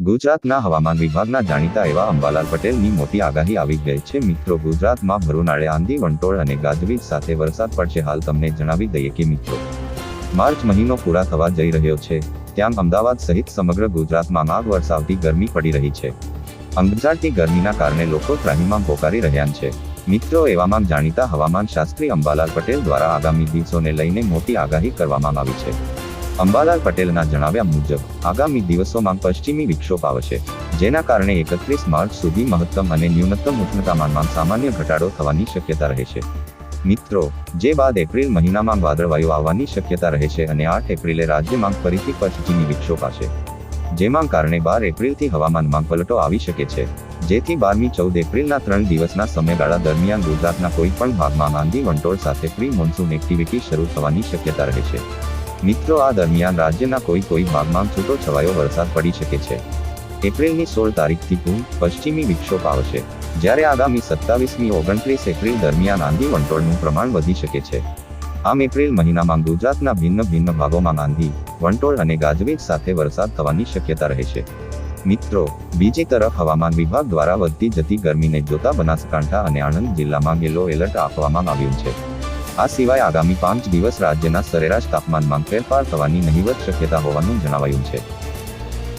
ગુજરાતના હવામાન વિભાગના જાણીતા એવા અંબાલાલ પટેલની મોટી આગાહી આવી ગઈ છે. મિત્રો, ગુજરાતમાં ભરૂનાળે આંધી વંટોળ અને ગાજવીજ સાથે વરસાદ પડશે હાલ તમને જણાવી દઈએ કે મિત્રો, માર્ચ મહિનો પૂરા થવા જઈ રહ્યો છે. ત્યાં અમદાવાદ સહિત સમગ્ર ગુજરાતમાં આગ વરસાવતી ગરમી પડી રહી છે. અંગજાળતી ગરમીના કારણે લોકો ત્રાહીમાં પોકારી રહ્યા છે. મિત્રો, એવામાં જાણીતા હવામાન શાસ્ત્રી અંબાલાલ પટેલ દ્વારા આગામી દિવસોને લઈને મોટી આગાહી કરવામાં આવી છે. અંબાલાલ પટેલના જણાવ્યા મુજબ, આગામી દિવસોમાં પશ્ચિમી વિક્ષોભ આવશે, જેના કારણે એકત્રીસ માર્ચ સુધી મહત્તમ અને ન્યૂનતમ ઉષ્ણતામાનમાં સામાન્ય ઘટાડો થવાની શક્યતા રહે છે. મિત્રો, જે બાદ એપ્રિલ મહિનામાં વાદળવાયુ આવવાની શક્યતા રહે છે અને આઠ એપ્રિલે રાજ્યમાં ફરીથી પશ્ચિમી વિક્ષોભ આવશે. જેમાં કારણે બાર એપ્રિલથી હવામાનમાં પલટો આવી શકે છે, જેથી બારમી ચૌદ એપ્રિલના ત્રણ દિવસના સમયગાળા દરમિયાન ગુજરાતના કોઈપણ ભાગમાં આંધી વંટોળ સાથે પ્રી મોન્સૂન એક્ટિવિટી શરૂ થવાની શક્યતા રહે છે. મિત્રો, આ દરમિયાન રાજ્યના કોઈ કોઈ ભાગમાં છૂટો છવાયો વરસાદ પડી શકે છે. એપ્રિલની સોળ તારીખથી પૂર પશ્ચિમી વિક્ષોભ આવશે. જ્યારે આગામી સત્તાવીસમી ઓગણત્રીસ એપ્રિલ દરમિયાન આંધી વંટોળનું પ્રમાણ વધી શકે છે. આમ એપ્રિલ મહિનામાં ગુજરાતના ભિન્ન ભિન્ન ભાગોમાં આંધી, વંટોળ અને ગાજવીજ સાથે વરસાદ થવાની શક્યતા રહે છે. મિત્રો, બીજી તરફ હવામાન વિભાગ દ્વારા વધતી જતી ગરમીને જોતા બનાસકાંઠા અને આણંદ જિલ્લામાં યેલો એલર્ટ આપવામાં આવ્યું છે. આ સિવાય આગામી પાંચ દિવસ રાજ્યના સરેરાશ તાપમાનમાં ફેરફાર થવાની નહિવત શક્યતા હોવાનું જણાવાયું છે.